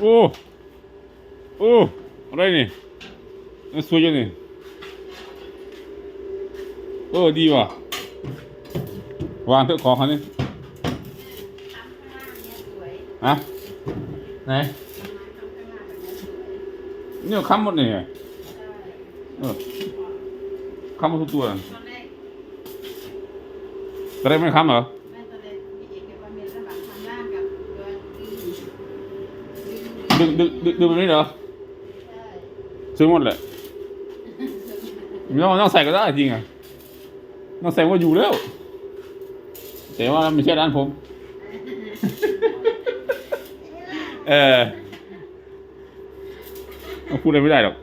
โอ้โอ้อะไรนี่มันสวยจังนี่เออดีว่ะวางเถอะของเขานี่ทำข้างล่างเนี่ยสวยฮะไหนทำข้างล่างแบบนี้สวยเนี่ยค้ำหมดนี่ไงใช่เออค้ำหมดทุกตัวน่ะตอนแรกตอนแรกไม่ค้ำเหรอ แม่ตอนแรกพี่เอกแกว่ามีระหว่างทำล่างกับตัว ดึงดึงดึงดึงดึงแบบนี้เหรอใช่ซื้อหมดแหละไม่ต้องไม่ต้องใส่ก็ได้จริงอะต้องใส่ว่าอยู่แล้ว แต่ว่าไม่ใช่ร้านผม เออพูดอะไรไม่ได้หรอก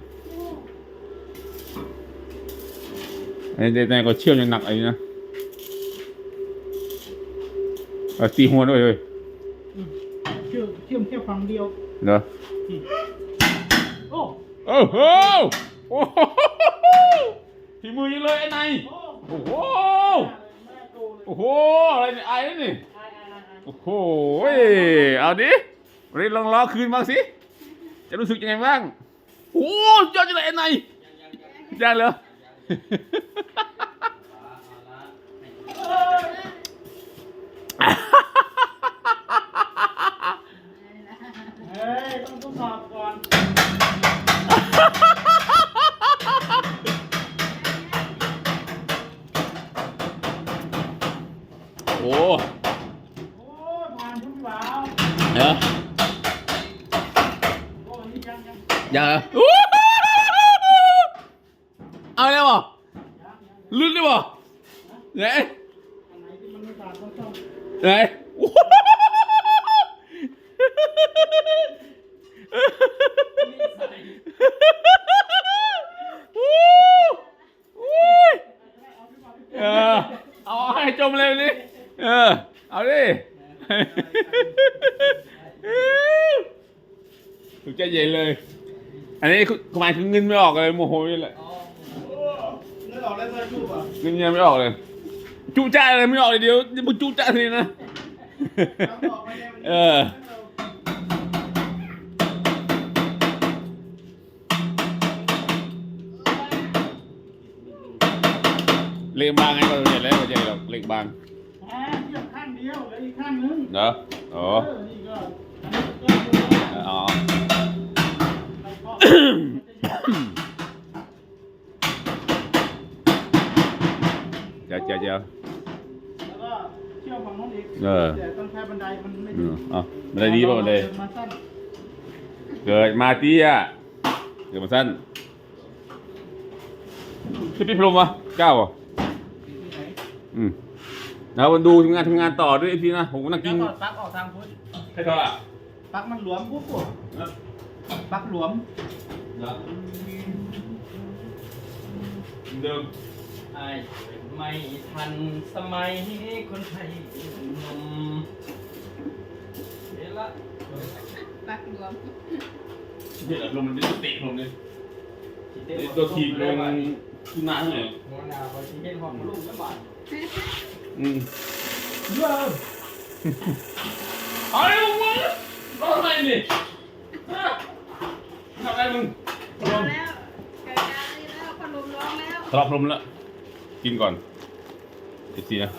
ไอ้เด็กๆก็เชี่ยวยังหนักไอ้นี่นะเอาตีหัวด้วยเลยเชื่อเชื่อมแค่ฝั่งเดียว เหรอโอ้โอ้โหโอ้โหฝีมือยังเลยไอ้นายโอ้โอ้โหแม่โตเลยโอ้โหอะไรเนี่ยไอ้นี่นี่ไอ้ไอ้ไอ้ไอ้โอ้โหเอาดิวันนี้ลองล้อคืนบ้างสิจะรู้สึกยังไงบ้างโอ้โหยอดจังเลยไอ้นายยังเหรอ เฮ้ยต้องทดสอบก่อนโอ้โอ้ยผ่านทุกสาวเดี๋ยวโอ้ยนี่ยังยังยังเหรอเอาแล้วบ่ยังยังลุ้นได้บ่ไหนอันไหนที่มันไม่ผ่านก็ต้องไหนโอ้โหโอ้โหเออเอาให้จมเลยนี่เออ เอาดิ ถูกใจเย็นเลย อันนี้คือหมายถึงเงินไม่ออกเลยโมโหนี่แหละโอ้เลือดออกแล้วเลือดยุบอะเงินยังไม่ออกเลยจุจ้าอะไรไม่ออกเลยเดี๋ยวมึงจุจ้าทีนะน้ำออกไปแล้วเออเล็กบางไงก็เห็นแล้วก็ใจหรอกเล็กบางอ่าเทียบข้างเดียวแล้วอีกข้างนึงเนาะอ๋อเออนี่ก็อั เดี๋ยวเดี๋ยวเดี๋ยวแล้วก็เชื่อมฝั่งโน้นอีกเออแต่ต้องใช้บันไดมันไม่อืดีมเอ๋อมันได้ดีป่ะมันเลยดิมาสั้นเกิดมาเตี้ยเกิดมาสั้นพี่พี่พรหมวะเก้าอะที่ไหนอืมแล้วมันดูทำงานทำงานต่อด้วยไอ้พี่นะผมก็นั่งแล้กิวนก็ปลั๊กออกทางพุทธใช่เท่าอะปลั๊กมันหลวมปุ๊บปุ๊บ ปลั๊กหลวมเนาะเดิมไอ้ไม่ทันสมัยคนไทยหนุ่มเห็นละปักรวมเดี๋ยวลมมันจะเตะผมเลยตัวทีมลงขึ้นมาเท่าไหร่หัวหน้าพอที่เห็นห้องลูกแล้วบาดอืมเยอะเอาเลยมึงมึงรอทำไมนี่ฮะทำ อะไรมึงเอาแล้วเกิดการนี้แล้วพอลมร้องแล้วทะเลาะลมแล้ว กินก่อนสิบสี่นะ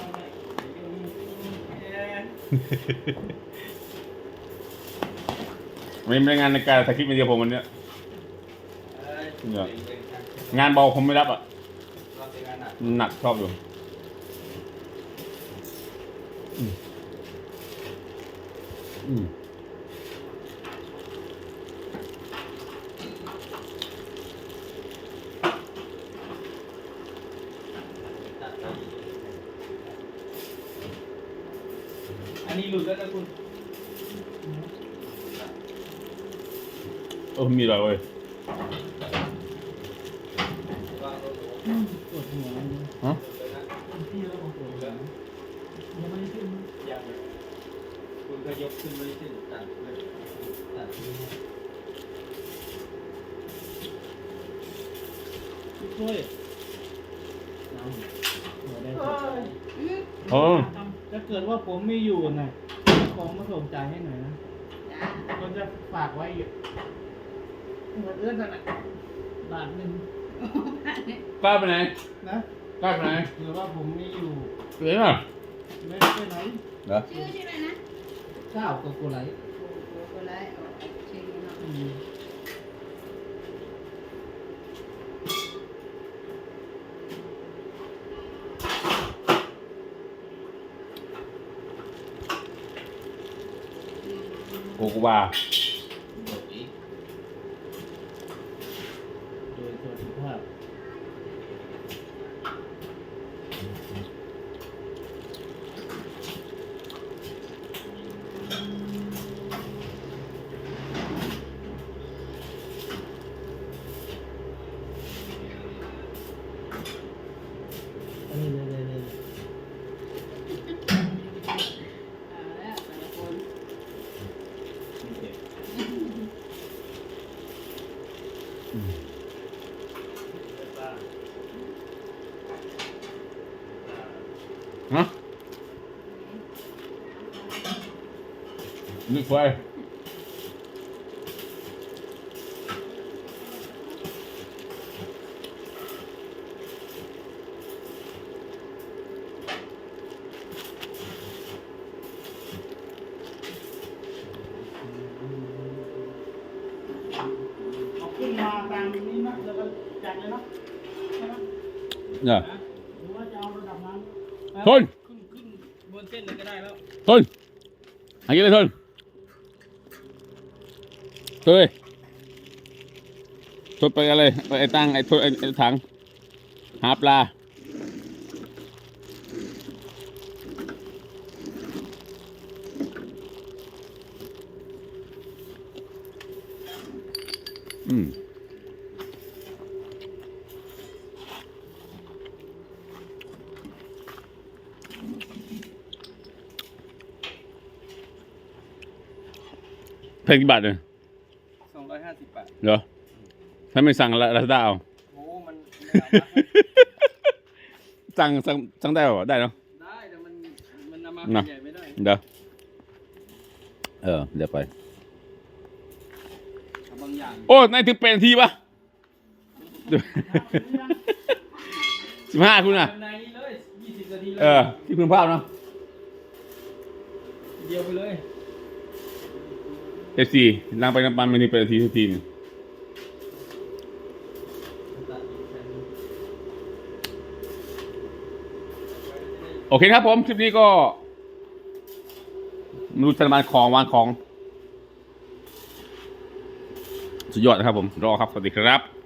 ไม่ไม่ได้งานในการถ่ายคลิปวิดีโอผมวันเนี้ยงานเบาผมไม่รับอะเราเป็นงานหนักมันหนักชอบอยู่อืมอืม นนี้หลุดแล้วนะคุณเออมีอะไรเว้ยปวดหัวฮะพี่แล้วปวดหัวยังไม่ได้ขึ้นอย่างคุณก็ยกขึ้นไม่ขึ้นตัดเลยตัดทิ้งช่วยน้ำหัวได้อืมโอ้ ถ้าเกิดว่าผมไม่อยู่น่ะของมาส่งจ่ายให้หน่อยนะจ้าคนจะฝากไว้อยู่เหมือนเอื้อนนั่นแหละบาทหนึ่งกล้าไปไหนนะกล้าไปไหนหรือว่าผมมีอยู่เสียอะไม่ได้ไปไหนเหรอชื่อชื่ออะไรนะเจ้ากับกุไหลโอ้โหคนไรเอาชื่อนี้เนาะ อืม โกโกวา โดยอีกโดยสวัสดิภาพ อันนี้เลยเลยเลย เอาแล้วแต่ละคน ฮะนึกไฟ เอาขึ้น มาตามนี้นะแล้วก็จัดเลยเนาะใช่ไหมเนี่ยหรือว่าจะเอาระดับนั้นทนขึ้นขึ้นบนเส้นเลยก็ได้แล้วทนอันนี้เลยทนเฮ้ยทนไปอะไรไปไอ้ตั้งไอ้ทนไอ้ไอ้ถังหาปลา เพลงกี่บาทเนี่ยสองร้อยห้าสิบบาทเหรอถ้าไม่สั่งลาซาด้าเอา โอ้มันไม่เอามาสั่งสั่งสั่งได้ป่ะได้เนาะ ได้แต่มันมันนำมาน่ะใหญ่ไม่ได้เดี๋ยวเออเดี๋ยวไปบางอย่างโอ้นายถึงเป็นทีปะสิบห้าคุณอะ ในนี้เลยยี่สิบนาทีเลยเออที่คุณภาพเนาะเดียวไปเลย เอฟซีนั่งไปน้ำปันไม่นี่เป็นนาทีสักทีนึงโอเคครับผมคลิปนี้ก็มนุษย์ธนบันของวางของ สุดยอดนะครับผม รอครับ สวัสดีครับ